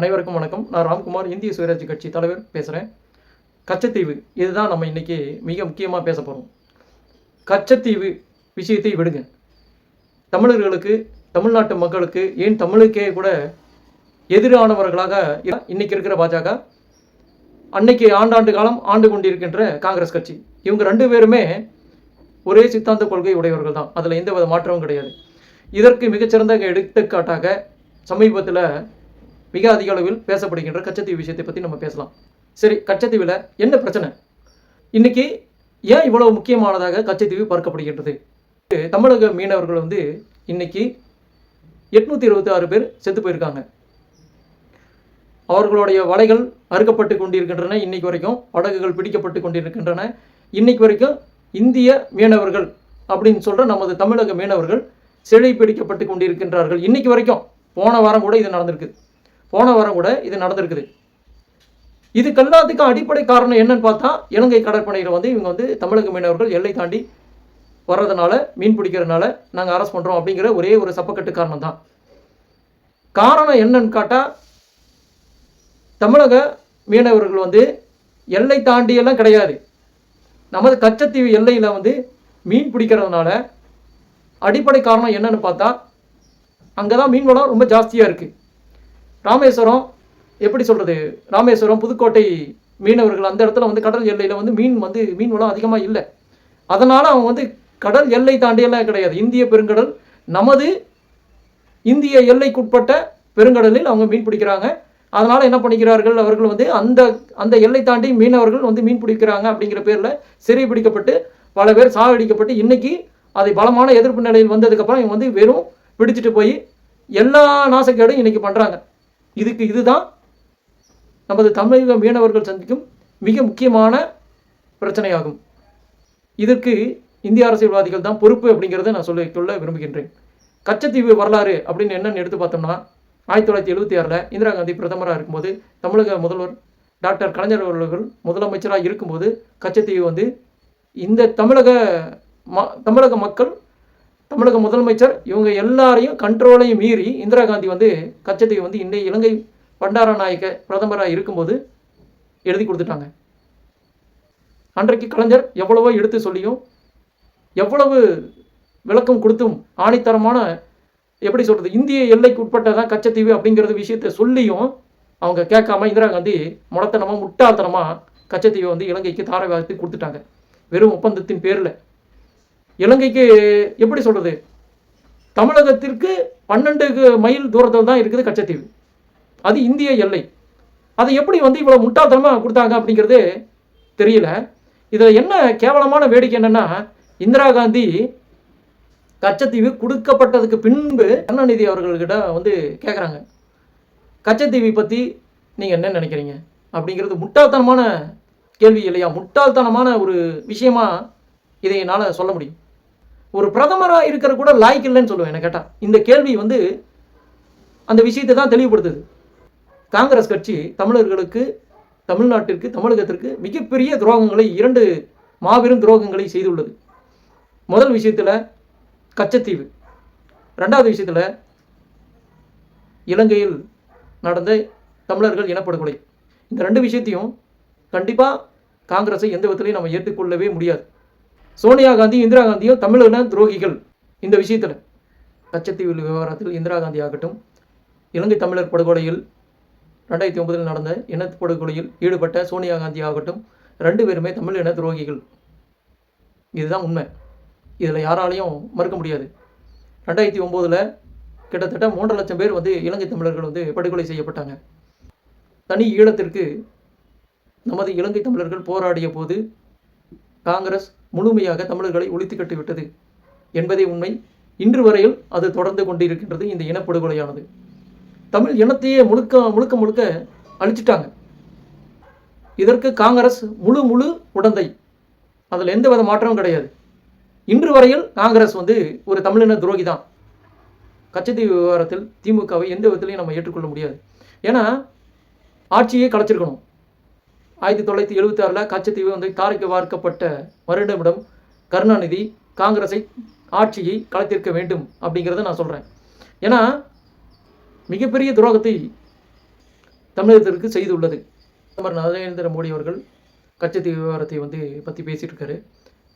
அனைவருக்கும் வணக்கம். நான் ராம்குமார் இந்திய சுயராஜ் கட்சி தலைவர் பேசுகிறேன் கச்சத்தீவு இதுதான் நம்ம இன்னைக்கு மிக முக்கியமாக பேச போகிறோம் கச்சத்தீவு விஷயத்தை விடுங்க. தமிழர்களுக்கு தமிழ்நாட்டு மக்களுக்கு ஏன் தமிழுக்கே கூட எதிரானவர்களாக இன்றைக்கி இருக்கிற பாஜக அன்னைக்கு ஆண்டாண்டு காலம் ஆண்டு கொண்டிருக்கின்ற காங்கிரஸ் கட்சி. இவங்க ரெண்டு பேருமே ஒரே சித்தாந்த கொள்கை உடையவர்கள் தான். அதில் எந்த வித மாற்றமும் கிடையாது. இதற்கு மிகச்சிறந்த எடுத்துக்காட்டாக சமீபத்தில் மிக அதிக அளவில் பேசப்படுகின்ற கச்சத்தீவு விஷயத்தை பற்றி நம்ம பேசலாம். சரி கச்சத்தீவில் என்ன பிரச்சனை? இன்னைக்கு ஏன் இவ்வளவு முக்கியமானதாக கச்சத்தீவு பார்க்கப்படுகின்றது? தமிழக மீனவர்கள் வந்து இன்னைக்கு எட்நூற்றி இருபத்தி ஆறு பேர் செத்து போயிருக்காங்க. அவர்களுடைய வலைகள் அறுக்கப்பட்டு கொண்டிருக்கின்றன இன்னைக்கு வரைக்கும் படகுகள் பிடிக்கப்பட்டு கொண்டிருக்கின்றன. இன்னைக்கு வரைக்கும் இந்திய மீனவர்கள் அப்படின்னு சொல்ற நமது தமிழக மீனவர்கள் சிறை பிடிக்கப்பட்டு கொண்டிருக்கின்றார்கள். இன்னைக்கு வரைக்கும் போன வாரம் கூட இது நடந்திருக்கு. போன வாரம் கூட இது நடந்திருக்குது. இதுக்கு எல்லாத்துக்கும் அடிப்படை காரணம் என்னன்னு பார்த்தா இலங்கை கடற்படையில் வந்து இவங்க வந்து தமிழக மீனவர்கள் எல்லை தாண்டி வர்றதுனால மீன் பிடிக்கிறதுனால நாங்கள் அரெஸ்ட் பண்ணுறோம் அப்படிங்கிற ஒரே ஒரு சப்பக்கட்டு காரணம் தான். காரணம் என்னன்னு காட்டால் தமிழக மீனவர்கள் வந்து எல்லை தாண்டியெல்லாம் கிடையாது. நமது கச்சத்தீவு எல்லையில் வந்து மீன் பிடிக்கிறதுனால அடிப்படை காரணம் என்னன்னு பார்த்தா அங்கே தான் மீன் வளம் ரொம்ப ஜாஸ்தியாக இருக்குது ராமேஸ்வரம் எப்படி சொல்கிறது ராமேஸ்வரம் புதுக்கோட்டை மீனவர்கள் அந்த இடத்துல வந்து கடல் எல்லையில் வந்து மீன் வந்து மீன் வளம் அதிகமாக இல்லை. அதனால் அவங்க வந்து கடல் எல்லை தாண்டியெல்லாம் கிடையாது. இந்திய பெருங்கடல் நமது இந்திய எல்லைக்குட்பட்ட பெருங்கடலில் அவங்க மீன் பிடிக்கிறாங்க. அதனால் என்ன பண்ணிக்கிறார்கள்? அவர்கள் வந்து அந்த அந்த எல்லை தாண்டி மீனவர்கள் வந்து மீன் பிடிக்கிறாங்க அப்படிங்கிற பேரில் சிறை பிடிக்கப்பட்டு பல பேர் சாகடிக்கப்பட்டு இன்றைக்கி அதை பலமான எதிர்ப்பு நிலையில் வந்ததுக்கப்புறம் இவங்க வந்து வெறும் பிடிச்சிட்டு போய் எல்லா நாசக்கேடும் இன்றைக்கி பண்ணுறாங்க இதுக்கு இதுதான் நமது தமிழக மீனவர்கள் சந்திக்கும் மிக முக்கியமான பிரச்சனையாகும். இதற்கு இந்திய அரசியல்வாதிகள் தான் பொறுப்பு அப்படிங்கிறத நான் சொல்ல சொல்ல விரும்புகின்றேன். கச்சத்தீவு வரலாறு அப்படின்னு என்னன்னு எடுத்து பார்த்தோம்னா ஆயிரத்தி தொள்ளாயிரத்தி எழுபத்தி ஆறில் இந்திரா காந்தி பிரதமராக இருக்கும்போது தமிழக முதல்வர் டாக்டர் கலைஞர் அவர்கள் முதலமைச்சராக இருக்கும்போது கச்சத்தீவு வந்து இந்த தமிழக ம தமிழக மக்கள் தமிழக முதலமைச்சர் இவங்க எல்லாரையும் கண்ட்ரோலையும் மீறி இந்திரா காந்தி வந்து கச்சத்தீவை வந்து இன்றைய இலங்கை பண்டாரநாயக்க பிரதமராக இருக்கும்போது எழுதி கொடுத்துட்டாங்க. அன்றைக்கு கலைஞர் எவ்வளவோ எடுத்து சொல்லியும் எவ்வளவு விளக்கம் கொடுத்தும் ஆணித்தரமான எப்படி சொல்கிறது இந்திய எல்லைக்கு உட்பட்டதான் கச்சத்தீவு அப்படிங்கிறது விஷயத்தை சொல்லியும் அவங்க கேட்காம இந்திரா காந்தி முடத்தனமாக முட்டாள்தனமாக கச்சத்தீவை வந்து இலங்கைக்கு தாரை வார்த்து கொடுத்துட்டாங்க. வெறும் ஒப்பந்தத்தின் பேரில். இலங்கைக்கு எப்படி சொல்கிறது தமிழகத்திற்கு பன்னெண்டு மைல் தூரத்தில் தான் இருக்குது கச்சத்தீவு. அது இந்திய எல்லை. அதை எப்படி வந்து இவ்வளோ முட்டாள்தனமாக கொடுத்தாங்க அப்படிங்கிறது தெரியல. இதில் என்ன கேவலமான வேடிக்கை என்னென்னா இந்திரா காந்தி கச்சத்தீவு கொடுக்கப்பட்டதுக்கு பின்பு கருணாநிதி அவர்கள்கிட்ட வந்து கேட்குறாங்க கச்சத்தீவை பற்றி நீங்கள் என்ன நினைக்கிறீங்க? அப்படிங்கிறது முட்டாள்தனமான கேள்வி இல்லையா? முட்டாள்தனமான ஒரு விஷயமா இதை என்னால் சொல்ல முடியும். ஒரு பிரதமராக இருக்கிற கூட லாய்க்கு இல்லைன்னு சொல்லுவேன் என்ன கேட்டால் இந்த கேள்வி வந்து அந்த விஷயத்தை தான் தெளிவுபடுத்துது. காங்கிரஸ் கட்சி தமிழர்களுக்கு தமிழ்நாட்டிற்கு தமிழகத்திற்கு மிகப்பெரிய துரோகங்களை இரண்டு மாபெரும் துரோகங்களை செய்துள்ளது. முதல் விஷயத்தில் கச்சத்தீவு. ரெண்டாவது விஷயத்தில் இலங்கையில் நடந்த தமிழர்கள் இனப்படுகொலை. இந்த ரெண்டு விஷயத்தையும் கண்டிப்பாக காங்கிரஸை எந்த விதத்திலையும் நம்ம ஏற்றுக்கொள்ளவே முடியாது. சோனியா காந்தி இந்திரா காந்தியும் தமிழின துரோகிகள். இந்த விஷயத்தில் கச்சத்தீவு விவகாரத்தில் இந்திரா காந்தி ஆகட்டும் இலங்கை தமிழர் படுகொலையில் ரெண்டாயிரத்தி ஒன்பதில் நடந்த இனப்படுகொலையில் ஈடுபட்ட சோனியா காந்தி ஆகட்டும் ரெண்டு பேருமே தமிழ் இன துரோகிகள். இதுதான் உண்மை. இதில் யாராலையும் மறுக்க முடியாது. ரெண்டாயிரத்தி ஒம்போதில் கிட்டத்தட்ட மூன்றரை லட்சம் பேர் வந்து இலங்கை தமிழர்கள் வந்து படுகொலை செய்யப்பட்டாங்க. தனி ஈழத்திற்கு நமது இலங்கை தமிழர்கள் போராடிய போது காங்கிரஸ் முழுமையாக தமிழர்களை ஒழித்து கட்டிவிட்டது என்பதே உண்மை. இன்று வரையில் அது தொடர்ந்து கொண்டிருக்கின்றது இந்த இனப்படுகொலையானது. தமிழ் இனத்தையே முழுக்க முழுக்க முழுக்க அழிச்சிட்டாங்க. இதற்கு காங்கிரஸ் முழு முழு உடந்தை. அதில் எந்த வித மாற்றமும் கிடையாது. இன்று வரையில் காங்கிரஸ் வந்து ஒரு தமிழின துரோகி தான். கச்சத்தீவு விவகாரத்தில் திமுகவை எந்த விதத்திலையும் நம்ம ஏற்றுக்கொள்ள முடியாது. ஏன்னா ஆட்சியே கலைச்சிருக்கணும். ஆயிரத்தி தொள்ளாயிரத்தி எழுபத்தி ஆறில் கச்சத்தீவு வந்து தாரைக்கு வார்க்கப்பட்ட வருடமிடம் கருணாநிதி காங்கிரஸை ஆட்சியை கலைத்திருக்க வேண்டும் அப்படிங்கிறத நான் சொல்கிறேன் ஏன்னா மிகப்பெரிய துரோகத்தை தமிழகத்திற்கு செய்துள்ளது. பிரதமர் நரேந்திர மோடி அவர்கள் கச்சத்தீவு விவகாரத்தை வந்து பற்றி பேசிட்டு இருக்காரு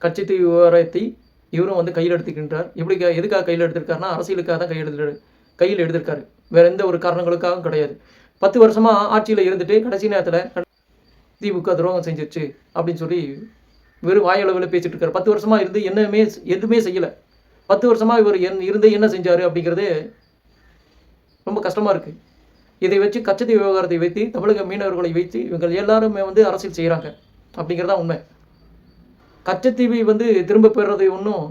கச்சத்தீவு விவகாரத்தை இவரும் வந்து கையில் எடுத்துக்கின்றார். எப்படி எதுக்காக கையில் எடுத்திருக்காருன்னா அரசியலுக்காக தான் கையில் எடுத்து கையில் எடுத்திருக்காரு. வேற எந்த ஒரு காரணங்களுக்காகவும் கிடையாது. பத்து வருஷமாக ஆட்சியில் இருந்துட்டு கடைசி நேரத்தில் திமுக துரோகம் செஞ்சிருச்சு அப்படின்னு சொல்லி வெறும் வாயளவில் பேசிட்டு இருக்காரு. பத்து வருஷமாக இருந்து என்னமே எதுவுமே செய்யலை. பத்து வருஷமாக இவர் என் இருந்து என்ன செஞ்சார் அப்படிங்கிறது ரொம்ப கஷ்டமாக இருக்குது இதை வச்சு கச்சதி விவகாரத்தை வைத்து தமிழக மீனவர்களை வைத்து இவங்க எல்லாருமே வந்து அரசியல் செய்கிறாங்க அப்படிங்கிறதா உண்மை. கச்சத்தீவை வந்து திரும்ப பெறுறது ஒன்றும்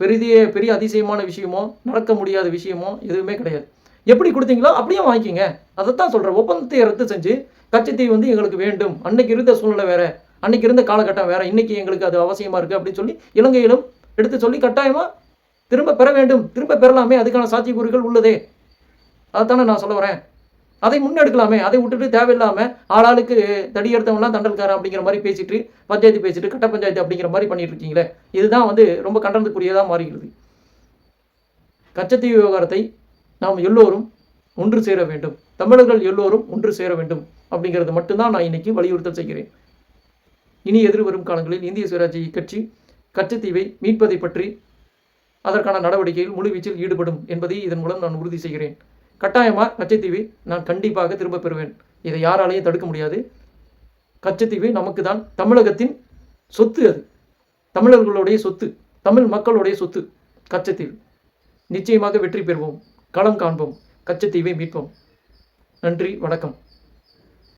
பெரிய பெரிய அதிசயமான விஷயமோ நடக்க முடியாத விஷயமோ எதுவுமே கிடையாது. எப்படி கொடுத்தீங்களோ அப்படியே வாங்கிக்கிங்க. அதைத்தான் சொல்கிறேன் ஒப்பந்தத்தை ரத்து செஞ்சு கச்சத்தீவு வந்து எங்களுக்கு வேண்டும். அன்னைக்கு இருந்த சூழ்நிலை வேறு. அன்னைக்கு இருந்த காலகட்டம் வேறு. இன்றைக்கி எங்களுக்கு அது அவசியமாக இருக்குது அப்படின்னு சொல்லி இலங்கையிலும் எடுத்து சொல்லி கட்டாயமாக திரும்ப பெற வேண்டும். திரும்ப பெறலாமே. அதுக்கான சாத்தியக்கூறுகள் உள்ளதே. அதைத்தானே நான் சொல்ல வரேன். அதை முன்னெடுக்கலாமே. அதை விட்டுட்டு தேவையில்லாமல் ஆளாளுக்கு தடி எடுத்தவங்களாம் தண்டல்காரன் அப்படிங்கிற மாதிரி பேசிட்டு பஞ்சாயத்து பேசிட்டு கட்ட பஞ்சாயத்து அப்படிங்கிற மாதிரி பண்ணிட்டு இருக்கீங்களே. இதுதான் வந்து ரொம்ப கண்டனத்துக்குரியதாக மாறுகிறது கச்சத்தீவு விவகாரத்தை நாம் எல்லோரும் ஒன்று சேர வேண்டும். தமிழர்கள் எல்லோரும் ஒன்று சேர வேண்டும். அப்படிங்கிறது மட்டும்தான் நான் இன்னைக்கு வலியுறுத்தல் செய்கிறேன். இனி எதிர்வரும் காலங்களில் இந்திய சுயராஜ்ய கட்சி கச்சத்தீவை மீட்பதை பற்றி அதற்கான நடவடிக்கையில் முழுவீச்சில் ஈடுபடும் என்பதை இதன் மூலம் நான் உறுதி செய்கிறேன். கட்டாயமாக கச்சத்தீவை நான் கண்டிப்பாக திரும்ப பெறுவேன். இதை யாராலையும் தடுக்க முடியாது. கச்சத்தீவு நமக்கு தான் தமிழகத்தின் சொத்து அது. தமிழர்களுடைய சொத்து தமிழ் மக்களுடைய சொத்து கச்சத்தீவு. நிச்சயமாக வெற்றி பெறுவோம். களம் காண்போம். கச்சத்தீவை மீட்போம். நன்றி வணக்கம்.